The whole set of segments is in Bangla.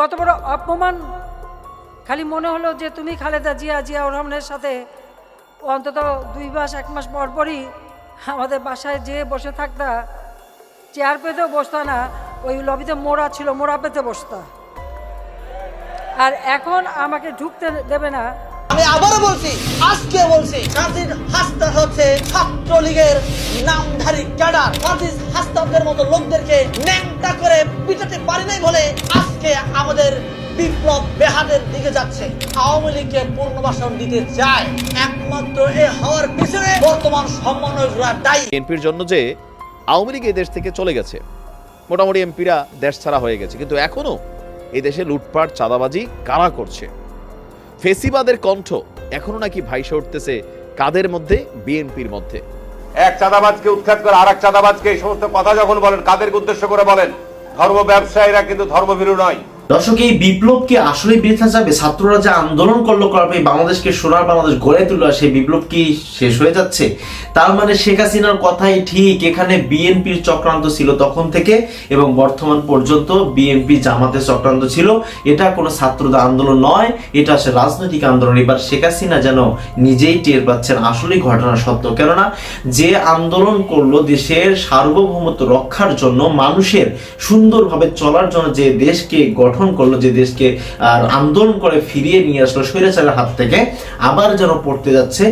কত বড় অপমান। খালি মনে হলো যে তুমি খালেদা জিয়া জিয়াউর রহমানের সাথে অন্তত দুই মাস, এক মাস পর পরই আমাদের বাসায় যেয়ে বসে থাকতা, চেয়ার পেতেও বসতা না, ওই লবিতে মোড়া ছিল, মোড়া পেতে বসতা। আর এখন আমাকে ঢুকতে দেবে না। আমি আবারও বলছি, আজকে বলছি কাজীর হাসতে হচ্ছে ছাত্রলীগের নামধারী ক্যাডার। কাজীর হাসতাবদের মতো লোকদেরকে ন্যাংটা করে পিটাতে পারি নাই বলে আজকে আমাদের বিপ্লব বেহাদের দিকে যাচ্ছে আওয়ামী লীগকে পুনর্বাসন দিতে চায়। একমাত্র এ হওয়ার পিছনে বর্তমান সমন্বয়করা দায়ী। বিএনপির জন্য যে আওয়ামী লীগ দেশ থেকে চলে গেছে মোটামুটি এমপিরা দেশ ছাড়া হয়ে গেছে কিন্তু এখনও এই দেশে লুটপাট চাঁদাবাজি কারা করছে? ফেসিবাদের কণ্ঠ এখনও নাকি ভাইসে উঠতেছে কাদের মধ্যে? বিএনপির মধ্যে। এক চাঁদাবাজকে উৎখাত করে আর এক চাঁদাবাজকে এই সমস্ত কথা যখন বলেন কাদেরকে উদ্দেশ্য করে বলেন? ধর্ম ব্যবসায়ীরা কিন্তু ধর্মভীরু নয়। দর্শক, এই বিপ্লব কি আসলে বৃথা যাবে? ছাত্ররা যে আন্দোলন করল করার বাংলাদেশকে সোনার বাংলাদেশ গড়ে তুললো সেই বিপ্লব কি শেষ হয়ে যাচ্ছে? তার মানে শেখ হাসিনার কথাই ঠিক, এখানে বিএনপির চক্রান্ত ছিল তখন থেকে, এবং বর্তমান পর্যন্ত বিএনপি জামাতের চক্রান্ত ছিল। এটা কোনো ছাত্রদের আন্দোলন নয়, এটা আসলে রাজনৈতিক আন্দোলন। এবার শেখ হাসিনা যেন নিজেই টের পাচ্ছেন, আসলেই ঘটনা সত্য। কেননা, যে আন্দোলন করল দেশের সার্বভৌমত্ব রক্ষার জন্য মানুষের সুন্দরভাবে চলার জন্য যে দেশকে গঠন করল যে দেশকে, আর আন্দোলন করে ফিরিয়ে নিয়ে আসলো স্বৈরাচারের হাত থেকে, আবার যেন পড়তে যাচ্ছে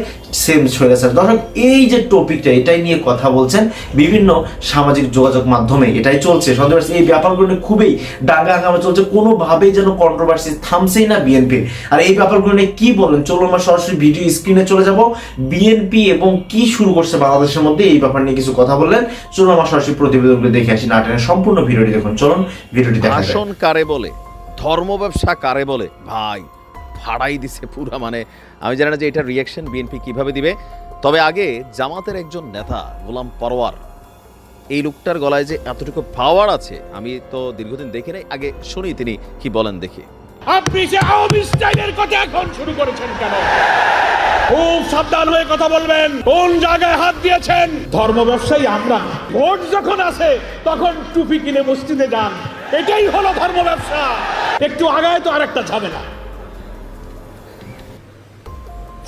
সেম স্বৈরাচার দর্শক, এই যে টপিকটা এটাই নিয়ে কথা বলছেন বিভিন্ন সামাজিক যোগাযোগ মাধ্যমে। এটাই চলছে। সন্দেহ এই ব্যাপারগুলো নিয়ে খুবই ডাঙ্গা হাঙ্গামা চলছে। কোনোভাবেই যেন কন্ট্রোভার্সি থামছেই না বিএনপি আর এই ব্যাপারগুলো নিয়ে কি বলেন? চলো আমরা সরাসরি ভিডিও স্ক্রিনে চলে যাব। বিএনপি এবং কি শুরু করছে বাংলাদেশের মধ্যে, এই ব্যাপার নিয়ে কিছু কথা বললেন। চলুন আমরা সরাসরি প্রতিবেদনগুলো দেখে আসি। নাটনের সম্পূর্ণ ভিডিওটি দেখুন। চলুন ভিডিওটি দেখা কারে বলে? ধর্ম ব্যবসা কারে বলে? ভাই ফাড়াই দিছে পুরা মানে আমি জানি না যে এটার রিয়াকশন বিএনপি কীভাবে দিবে। তবে আগে জামাতের একজন নেতা, গোলাম পরওয়ার, এই লোকটার গলায় যে এতটুকু পাওয়ার আছে, আমি তো দীর্ঘদিন দেখি নাই, আগে শুনি তিনি কি বলেন দেখি। আপনি যে আওয়ামী স্টাইলের কথা এখন শুরু করেছেন কেন? খুব সাবধান হয়ে কথা বলবেন। কোন জায়গায় হাত দিয়েছেন? ধর্ম ব্যবসায়ী আমরা ভোট যখন আসে, তখন টুপি কিনে মসজিদে যান। এটাই হলো ধর্ম ব্যবসা। একটু আগায় তো আরেকটা ঝামেলা।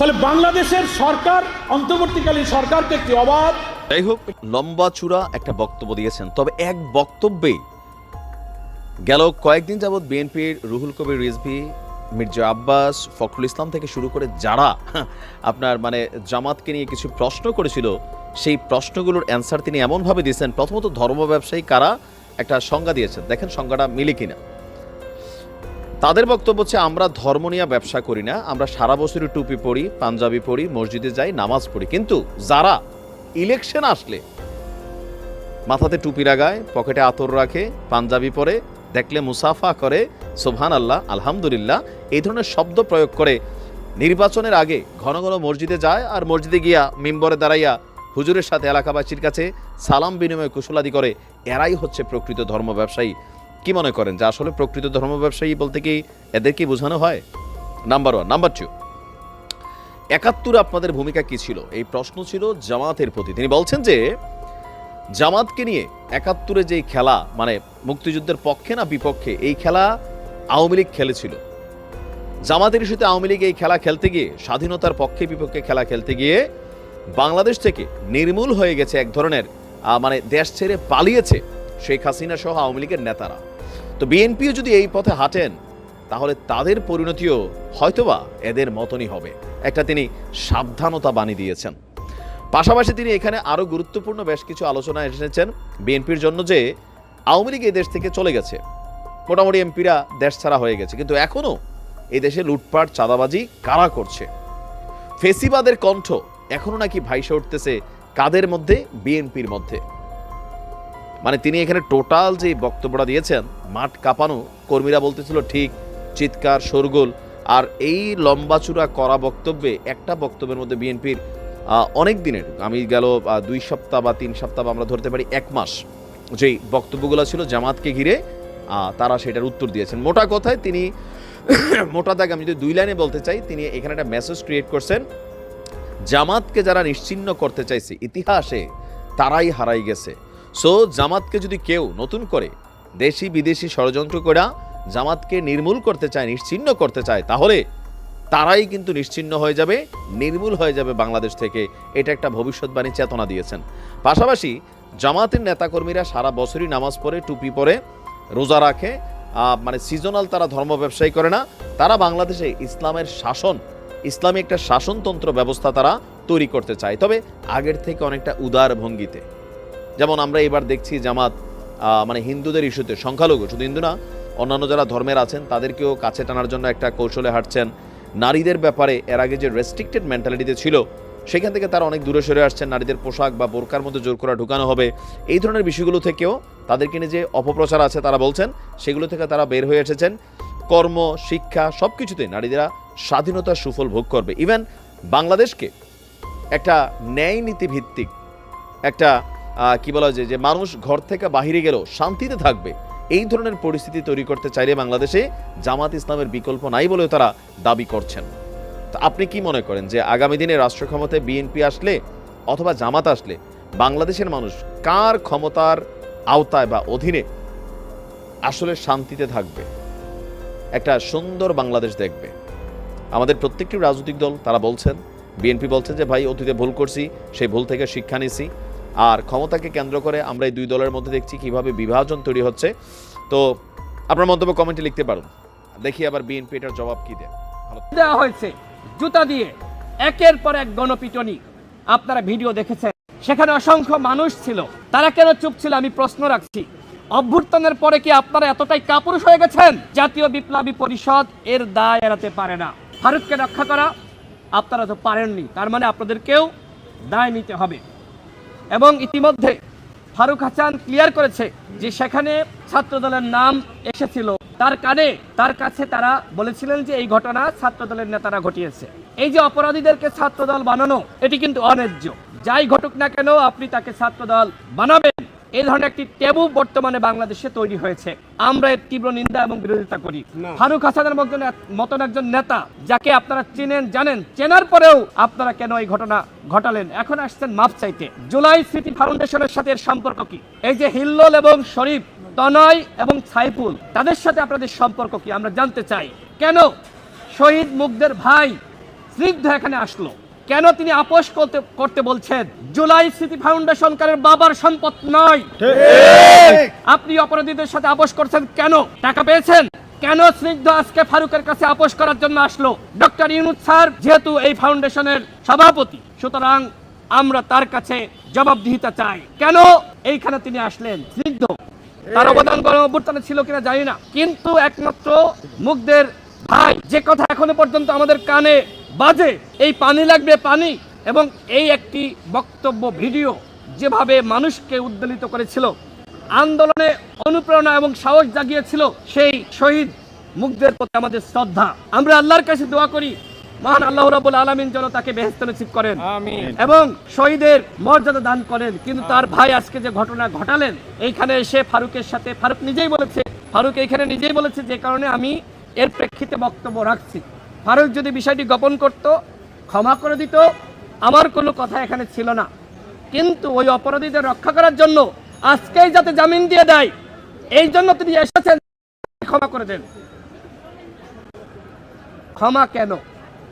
ফলে বাংলাদেশের সরকার, অন্তর্বর্তীকালীন সরকারকে একটি অবাধ যাই হোক লম্বা চূড়া একটা বক্তব্য দিয়েছেন। তবে এক বক্তব্যে গেল কয়েকদিন যাবৎ বিএনপির রুহুল কবির রিজভি, মির্জা আব্বাস, ফখরুল ইসলাম থেকে শুরু করে যারা আপনার মানে জামাতকে নিয়ে কিছু প্রশ্ন করেছিল, সেই প্রশ্নগুলোর অ্যান্সার তিনি এমনভাবে দিয়েছেন, প্রথমত ধর্ম ব্যবসায়ী কারা, একটা সংজ্ঞা দিয়েছেন। দেখেন সংজ্ঞাটা মিলে কিনা। তাদের বক্তব্য হচ্ছে, আমরা ধর্ম নিয়ে ব্যবসা করি না। আমরা সারা বছরই টুপি পরি, পাঞ্জাবি পড়ি মসজিদে যাই, নামাজ পড়ি। কিন্তু যারা ইলেকশন আসলে মাথাতে টুপি লাগায় পকেটে আতর রাখে, পাঞ্জাবি পরে, দেখলে মুসাফা করে সোভান আল্লাহ আলহামদুলিল্লাহ, এই ধরনের শব্দ প্রয়োগ করে নির্বাচনের আগে ঘন ঘন মসজিদে যায় আর মসজিদে গিয়া মিম্বরে দাঁড়াইয়া হুজুরের সাথে এলাকাবাসীর কাছে সালাম বিনিময় কুশলাদি করে। এরাই হচ্ছে প্রকৃত ধর্ম ব্যবসায়ী। কি মনে করেন যে আসলে প্রকৃত ধর্ম ব্যবসায়ী বলতে কি এদের কি বোঝানো হয়? নাম্বার ওয়ান নাম্বার টু একাত্তরে আপনাদের ভূমিকা কি ছিল? এই প্রশ্ন ছিল জামাতের প্রতি। তিনি বলছেন যে, জামাতকে নিয়ে একাত্তরে যেই খেলা মানে মুক্তিযুদ্ধের পক্ষে না বিপক্ষে, এই খেলা আওয়ামী লীগ খেলেছিল। জামাতের ইস্যুতে আওয়ামী লীগ এই খেলা খেলতে গিয়ে, স্বাধীনতার পক্ষে বিপক্ষে খেলা খেলতে গিয়ে বাংলাদেশ থেকে নির্মূল হয়ে গেছে এক ধরনের মানে দেশ ছেড়ে পালিয়েছে শেখ হাসিনা সহ আওয়ামী লীগের নেতারা। তো বিএনপিও যদি এই পথে হাঁটেন, তাহলে তাদের পরিণতিও হয়তোবা এদের মতনই হবে। একটা তিনি সাবধানতা বাণী দিয়েছেন। পাশাপাশি তিনি এখানে আরও গুরুত্বপূর্ণ বেশ কিছু আলোচনা এসেছেন বিএনপির জন্য যে আওয়ামী লীগ এই দেশ থেকে চলে গেছে। মোটামুটি এমপিরা দেশ ছাড়া হয়ে গেছে। কিন্তু এখনও এই দেশে লুটপাট, চাঁদাবাজি কারা করছে? ফেসিবাদের কণ্ঠ এখনও নাকি ভাইসে উঠতেছে কাদের মধ্যে? বিএনপির মধ্যে। মানে তিনি এখানে টোটাল যে বক্তব্যটা দিয়েছেন, মাঠ কাঁপানো কর্মীরা বলতেছিল, ঠিক, চিৎকার, শোরগোল। আর এই লম্বাচূড়া করা বক্তব্যে একটা বক্তব্যের মধ্যে বিএনপির অনেক দিনের, আমি গেল দুই সপ্তাহ বা তিন সপ্তাহ বা আমরা ধরতে পারি এক মাস, যেই বক্তব্যগুলো ছিল জামাতকে ঘিরে তারা সেটার উত্তর দিয়েছেন। মোটা কথায় তিনি, মোটা দাগ আমি যদি দুই লাইনে বলতে চাই, তিনি এখানে একটা মেসেজ ক্রিয়েট করছেন, জামাতকে যারা নিশ্চিহ্ন করতে চাইছে, ইতিহাসে তারাই হারাই গেছে। সো জামাতকে যদি কেউ নতুন করে দেশি বিদেশি ষড়যন্ত্র করা জামাতকে নির্মূল করতে চায় নিশ্চিহ্ন করতে চায়, তাহলে তারাই কিন্তু নিশ্চিহ্ন হয়ে যাবে, নির্মূল হয়ে যাবে বাংলাদেশ থেকে। এটা একটা ভবিষ্যৎবাণী চেতনা দিয়েছেন। পাশাপাশি জামাতের নেতাকর্মীরা সারা বছরই নামাজ পড়ে, টুপি পরে, রোজা রাখে মানে সিজনাল তারা ধর্ম ব্যবসায়ী করে না, তারা বাংলাদেশে ইসলামের শাসন ইসলামী একটা শাসনতন্ত্র ব্যবস্থা তারা তৈরি করতে চায়। তবে আগের থেকে অনেকটা উদার ভঙ্গিতে। যেমন আমরা এবার দেখছি জামাত মানে হিন্দুদের ইস্যুতে সংখ্যালঘু, শুধু হিন্দু না, অন্যান্য যারা ধর্মের আছেন, তাদেরকেও কাছে টানার জন্য একটা কৌশলে হাঁটছেন। নারীদের ব্যাপারে এর আগে যে রেস্ট্রিক্টেড মেন্টালিটিতে ছিল, সেখান থেকে তারা অনেক দূরে সরে আসছেন। নারীদের পোশাক বা বোরকার মধ্যে জোর করা ঢুকানো হবে। এই ধরনের বিষয়গুলো থেকেও তাদেরকে নিয়ে যে অপপ্রচার আছে তারা বলছেন, সেগুলো থেকে তারা বের হয়ে এসেছেন। কর্ম, শিক্ষা সব কিছুতে নারীরা স্বাধীনতার সুফল ভোগ করবে। ইভেন বাংলাদেশকে একটা ন্যায় নীতি ভিত্তিক একটা কি বলা যায় যে মানুষ ঘর থেকে বাহিরে গেলেও শান্তিতে থাকবে। এই ধরনের পরিস্থিতি তৈরি করতে চাইলে বাংলাদেশে জামাত ইসলামের বিকল্প নাই বলেও তারা দাবি করছেন। তো আপনি কি মনে করেন যে, আগামী দিনে রাষ্ট্র ক্ষমতায় বিএনপি আসলে অথবা জামাত আসলে বাংলাদেশের মানুষ কার ক্ষমতার আওতায় বা অধীনে আসলে শান্তিতে থাকবে? একটা সুন্দর বাংলাদেশ দেখবে। আমাদের প্রত্যেকটি রাজনৈতিক দল, তারা বলছেন, বিএনপি বলছে যে, ভাই, অতীতে ভুল করছি, সেই ভুল থেকে শিক্ষা নিছি। আর ক্ষমতাকে কেন্দ্র করে আমরা এই দুই দলের মধ্যে দেখছি কীভাবে বিভাজন তৈরি হচ্ছে। তো আপনার মন্তব্য কমেন্টে লিখতে পারুন। দেখি আবার বিএনপি এটার জবাব কি দেয়। দেওয়া হয়েছে। জুতা দিয়ে একের পর এক গণপিটনি। আপনারা ভিডিও দেখেছেন। সেখানে অসংখ্য মানুষ ছিল। তারা কেন চুপ ছিল আমি প্রশ্ন রাখছি। অভ্যুত্থানের পরে কি আপনারা এতটাই কাপুরুষ হয়ে গেছেন? জাতীয় বিপ্লবী পরিষদ এর দায় এড়াতে পারে না। ফারুককে রক্ষা করা আপনারা তো পারেননি। তার মানে আপনাদেরকেও দায় নিতে হবে। এবং ইতিমধ্যে ফারুক হাসান ক্লিয়ার করেছে যে সেখানে ছাত্রদলের নাম এসেছিল। তার কানে, তার কাছে তারা বলেছিলেন যে এই ঘটনা ছাত্রদলের নেতারা ঘটিয়েছে। এই যে অপরাধীদেরকে ছাত্রদল বানানো, এটি কিন্তু অন্যায্য। যাই ঘটুক না কেন, আপনি তাকে ছাত্রদল বানাবেন। এই ধরনের একটি ট্যাবু বর্তমানে বাংলাদেশে তৈরি হয়েছে। আমরা এর তীব্র নিন্দা এবং বিরোধিতা করি। ফারুক হাসানের মতন মতন একজন নেতা যাকে আপনারা চেনেন জানেন চেনার পরেও আপনারা কেন এই ঘটনা ঘটালেন? এখন আসছেন মাপ চাইতে। জুলাই স্মৃতি ফাউন্ডেশনের সাথে এর সম্পর্ক কি? এই যে হিল্লোল এবং শরীফ তনয় এবং সাইফুল তাদের সাথে আপনাদের সম্পর্ক কি? আমরা জানতে চাই। কেন শহীদ মুগ্ধের ভাই স্নিগ্ধ এখানে আসলো? কেন তিনি আপোষ করতে করতে বলছেন? জুলাই স্মৃতি ফাউন্ডেশন কারের বাবার সম্পদ নয়। আপনি অপরাধীদের সাথে আপোষ করছেন কেন? টাকা পেয়েছেন? কেন স্নিগ্ধ আজকে ফারুকের কাছে আপোষ করার জন্য আসলো? ডক্টর ইউনুস স্যার যেহেতু এই ফাউন্ডেশনের সভাপতি সুতরাং আমরা তার কাছে জবাবদিহিতা চাই। কেন এইখানে তিনি আসলেন? স্নিগ্ধ। তার অবদান গণ অভ্যুত্থানে ছিল কিনা জানি না। কিন্তু একমাত্র মুগ্ধের ভাই যে কথা এখনও পর্যন্ত আমাদের কানে বাজে। এই পানি লাগবে পানি এবং এই একটি বক্তব্য ভিডিও যেভাবে মানুষকে উদ্বেলিত করেছিল আন্দোলনে অনুপ্রেরণা এবং সাহস জাগিয়েছিল সেই শহীদ মুগ্ধের প্রতি আমাদের শ্রদ্ধা। আমরা আল্লাহর কাছে দোয়া করি মহান আল্লাহ রাবুল আলমিন যেন তাকে বেহেস্ত নসিব করেন এবং শহীদের মর্যাদা দান করেন। কিন্তু তার ভাই আজকে যে ঘটনা ঘটালেন এইখানে এসে ফারুকের সাথে ফারুক নিজেই বলেছে ফারুক এইখানে নিজেই বলেছে যে কারণে আমি এর প্রেক্ষিতে বক্তব্য রাখছি। ফারুক যদি বিষয়টি গোপন করত, ক্ষমা করে দিত, আমার কোনো কথা এখানে ছিল না। কিন্তু ওই অপরাধীদের রক্ষা করার জন্য আজকেই যাতে জামিন দিয়ে দেয়, এই জন্য তিনি এসেছেন। ক্ষমা করে দেন। ক্ষমা কেন?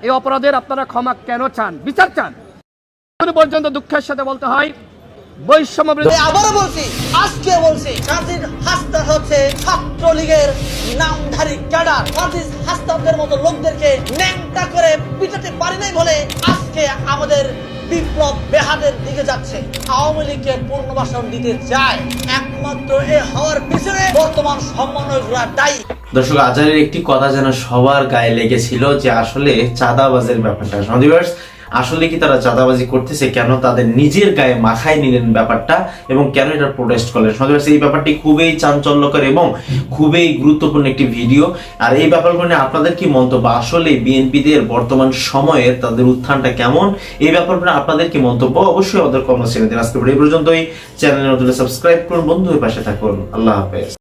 এই অপরাধের আপনারা ক্ষমা কেন চান? বিচার চান। পর্যন্ত দুঃখের সাথে বলতে হয় বৈষম্য আবারও বলছি আজকে বলছি কাজীর হাসতে হচ্ছে ছাত্রলীগের নামধারী ক্যাডার। হাসতাবদের মতো লোকদেরকে ন্যাংটা করে পিটাতে পারি নাই বলে আজকে আমাদের বিপ্লব বেহাদের দিকে যাচ্ছে। আওয়ামী লীগকে পূর্ণবাসন দিতে চায়। একমাত্র এ হওয়ার পিছনে বর্তমান সমন্বয়করা দায়ী। দর্শক আজারের একটি কথা যেন সবার গায়ে লেগেছিল যে আসলে চাঁদাবাজের ব্যাপারটা। সদিবার্স আসলে কি তারা চাঁদাবাজি করতেছে? কেন তাদের নিজের গায়ে মাখায় নিলেন ব্যাপারটা? এবং কেন এটা প্রোটেস্ট করলেন? সদিবার্স এই ব্যাপারটি খুবই চাঞ্চল্যকর এবং খুবই গুরুত্বপূর্ণ একটি ভিডিও আর এই ব্যাপারগুলো নিয়ে আপনাদের কি মন্তব্য? আসলে বিএনপিদের বর্তমান সময়ের তাদের উত্থানটা কেমন? এই ব্যাপারগুলো আপনাদের কি মন্তব্য? অবশ্যই আমাদের কর্মসূচি আজকে ভিডিও এই পর্যন্তই। চ্যানেল নতুন সাবস্ক্রাইব করুন বন্ধু হয়ে পাশে থাকুন। আল্লাহ হাফেজ।